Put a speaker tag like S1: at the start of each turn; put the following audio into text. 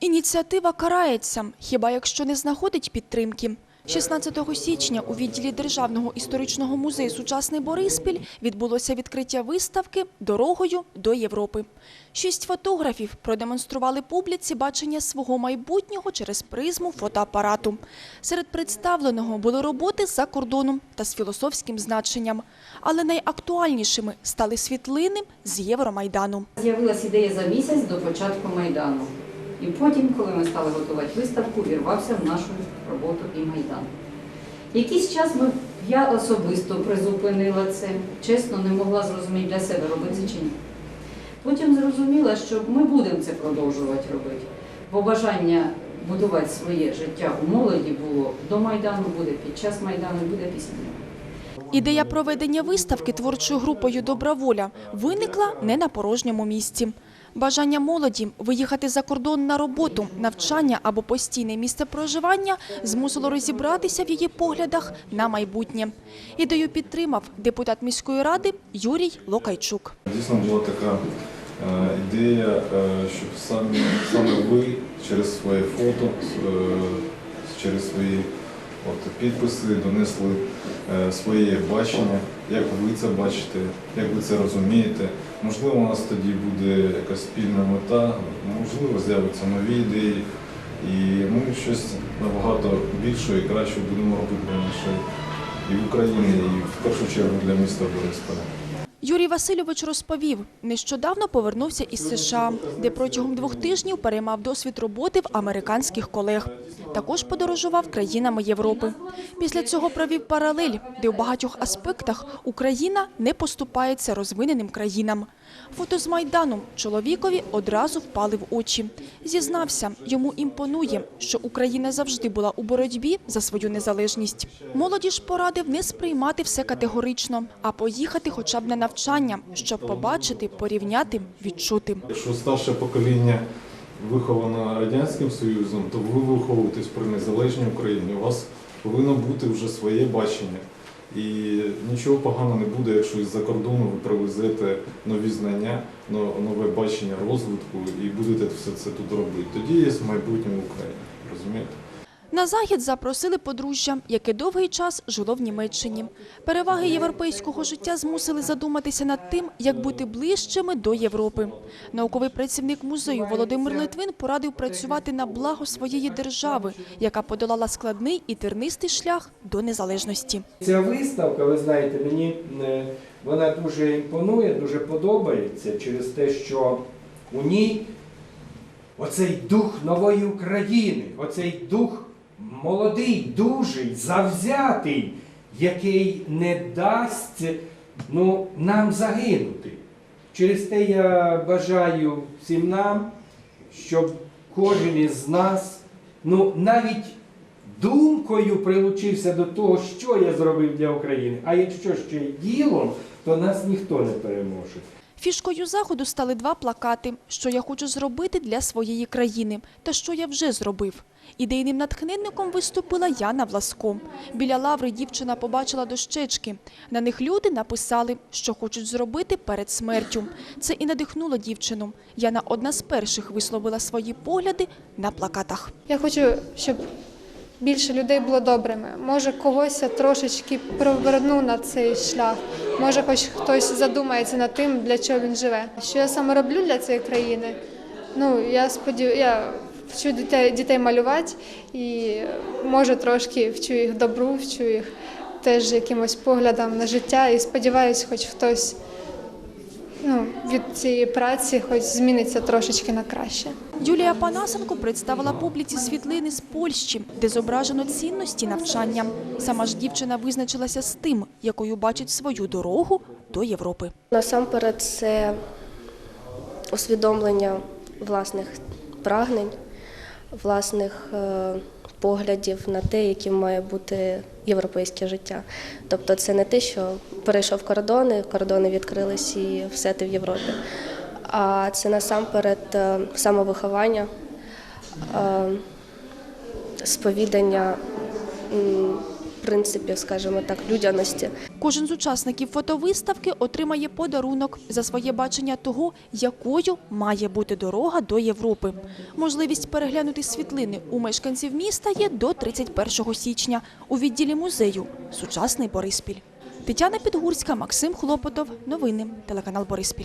S1: Ініціатива карається, хіба якщо не знаходить підтримки. 16 січня у відділі Державного історичного музею «Сучасний Бориспіль» відбулося відкриття виставки «Дорогою до Європи». Шість фотографів продемонстрували публіці бачення свого майбутнього через призму фотоапарату. Серед представленого були роботи з-за кордоном та з філософським значенням. Але найактуальнішими стали світлини з Євромайдану.
S2: З'явилася ідея за місяць до початку Майдану. І потім, коли ми стали готувати виставку, вірвався в нашу роботу і Майдан. Якийсь час ми, я особисто призупинила це, чесно, не могла зрозуміти для себе, робити це чи ні. Потім зрозуміла, що ми будемо це продовжувати робити, бо бажання будувати своє життя у молоді було до Майдану, буде під час Майдану, буде після нього.
S1: Ідея проведення виставки творчою групою «Добра воля» виникла не на порожньому місці. Бажання молоді виїхати за кордон на роботу, навчання або постійне місце проживання змусило розібратися в її поглядах на майбутнє. Ідею підтримав депутат міської ради Юрій Локайчук.
S3: Дійсно була така е, ідея, е, щоб саме ви через своє фото, е, через свої от, підписи донесли е, своє бачення, як ви це бачите, як ви це розумієте. Можливо, у нас тоді буде якась спільна мета, можливо, з'являться нові ідеї, і ми щось набагато більше і краще будемо робити для нашої і України, і в першу чергу для міста Борисполя.
S1: Юрій Васильович розповів, нещодавно повернувся із США, де протягом двох тижнів переймав досвід роботи в американських колег. Також подорожував країнами Європи. Після цього провів паралель, де в багатьох аспектах Україна не поступається розвиненим країнам. Фото з Майдану чоловікові одразу впали в очі. Зізнався, йому імпонує, що Україна завжди була у боротьбі за свою незалежність. Молоді ж порадив не сприймати все категорично, а поїхати хоча б на навчання, щоб побачити, порівняти, відчути.
S3: Якщо старше покоління виховано Радянським Союзом, то ви виховуєтесь при незалежній Україні. У вас повинно бути вже своє бачення. І нічого поганого не буде, якщо із-за кордону ви привезете нові знання, нове бачення розвитку і будете все це тут робити. Тоді є майбутнє в Україні. Розумієте?
S1: На захід запросили подружжя, яке довгий час жило в Німеччині. Переваги європейського життя змусили задуматися над тим, як бути ближчими до Європи. Науковий працівник музею Володимир Литвин порадив працювати на благо своєї держави, яка подолала складний і тернистий шлях до незалежності.
S4: Ця виставка, ви знаєте, мені е, вона дуже імпонує, дуже подобається через те, що у ній оцей дух нової України, оцей дух молодий, дужий, завзятий, який не дасть ну, нам загинути. Через те я бажаю всім нам, щоб кожен із нас, ну навіть думкою прилучився до того, що я зробив для України. А якщо ще й ділом, то нас ніхто не переможе.
S1: Фішкою заходу стали два плакати «Що я хочу зробити для своєї країни» та «Що я вже зробив». Ідейним натхненником виступила Яна Власко. Біля лаври дівчина побачила дощечки. На них люди написали, що хочуть зробити перед смертю. Це і надихнуло дівчину. Яна одна з перших висловила свої погляди на плакатах.
S5: Я хочу, щоб більше людей було добрими. Може, когось трошечки проверну на цей шлях. Може, хоч хтось задумається над тим, для чого він живе. Що я саме роблю для цієї країни? Ну, я сподів... я вчу дітей, дітей малювати і може трошки вчу їх добру, вчу їх теж якимось поглядам на життя. І сподіваюся, хоч хтось ну, від цієї праці хоч зміниться трошечки на краще.
S1: Юлія Панасенко представила публіці світлини з Польщі, де зображено цінності навчання. Сама ж дівчина визначилася з тим, якою бачить свою дорогу до Європи.
S6: Насамперед, це усвідомлення власних прагнень, власних е, поглядів на те, яким має бути європейське життя. Тобто, це не те, що перейшов кордони, кордони відкрились і все ти в Європі. А це насамперед е, самовиховання, е, сповідання м, принципів, скажімо так, людяності.
S1: Кожен з учасників фотовиставки отримає подарунок за своє бачення того, якою має бути дорога до Європи. Можливість переглянути світлини у мешканців міста є до 31 січня у відділі музею «Сучасний Бориспіль». Тетяна Підгурська, Максим Хлопотов. Новини. Телеканал Бориспіль.